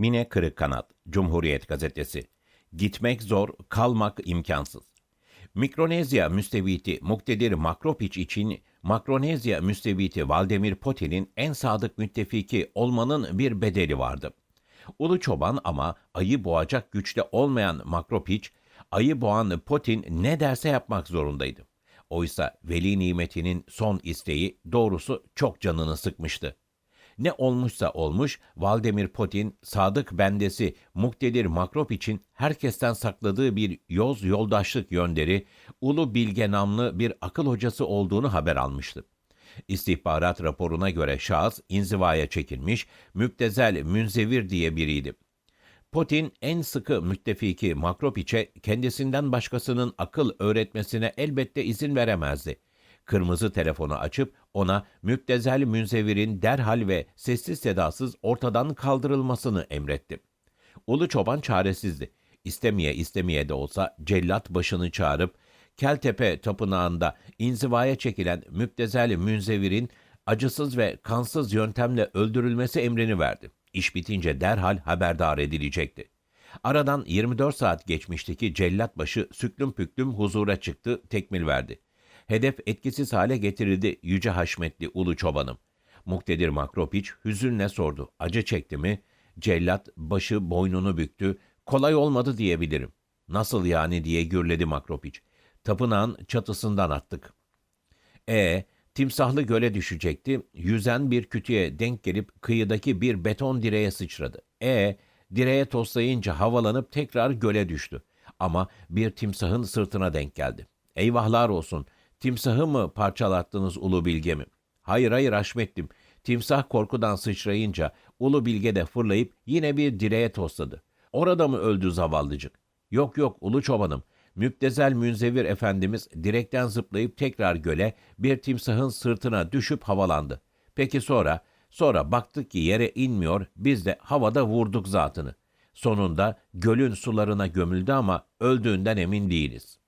Mine Kırıkkanat, Cumhuriyet Gazetesi. Gitmek zor, kalmak imkansız. Mikronezya müsteviti Muktedir Makropiç için Makronezya müsteviti Valdemir Potin'in en sadık müttefiki olmanın bir bedeli vardı. Ulu çoban ama ayı boğacak güçte olmayan Makropiç, ayı boğan Potin ne derse yapmak zorundaydı. Oysa veli nimetinin son isteği doğrusu çok canını sıkmıştı. Ne olmuşsa olmuş, Valdemir Putin, sadık bendesi Muktedir Makrop için herkesten sakladığı bir yoz yoldaşlık yönderi, Ulu Bilge namlı bir akıl hocası olduğunu haber almıştı. İstihbarat raporuna göre şahıs inzivaya çekilmiş, müptezel münzevir diye biriydi. Putin en sıkı müttefiki Makropiç'e kendisinden başkasının akıl öğretmesine elbette izin veremezdi. Kırmızı telefonu açıp ona müptezel münzevirin derhal ve sessiz sedasız ortadan kaldırılmasını emretti. Ulu çoban çaresizdi. İstemeye istemeye de olsa cellat başını çağırıp Keltepe tapınağında inzivaya çekilen müptezel münzevirin acısız ve kansız yöntemle öldürülmesi emrini verdi. İş bitince derhal haberdar edilecekti. Aradan 24 saat geçmişti ki cellat başı süklüm püklüm huzura çıktı, tekmil verdi. Hedef etkisiz hale getirildi Yüce Haşmetli Ulu Çobanım. Muktedir Makropiç hüzünle sordu. Acı çekti mi? Cellat başı boynunu büktü. Kolay olmadı diyebilirim. Nasıl yani diye gürledi Makropiç. Tapınağın çatısından attık. E timsahlı göle düşecekti. Yüzen bir kütüye denk gelip kıyıdaki bir beton direğe sıçradı. E direğe toslayınca havalanıp tekrar göle düştü. Ama bir timsahın sırtına denk geldi. Eyvahlar olsun. Timsahı mı parçalattınız Ulu Bilge mi? Hayır hayır Haşmetlim. Timsah korkudan sıçrayınca Ulu Bilge de fırlayıp yine bir direğe tosladı. Orada mı öldü zavallıcık? Yok yok Ulu Çobanım. Müptezel Münzevir Efendimiz direkten zıplayıp tekrar göle bir timsahın sırtına düşüp havalandı. Peki sonra? Sonra baktık ki yere inmiyor, biz de havada vurduk zatını. Sonunda gölün sularına gömüldü ama öldüğünden emin değiliz.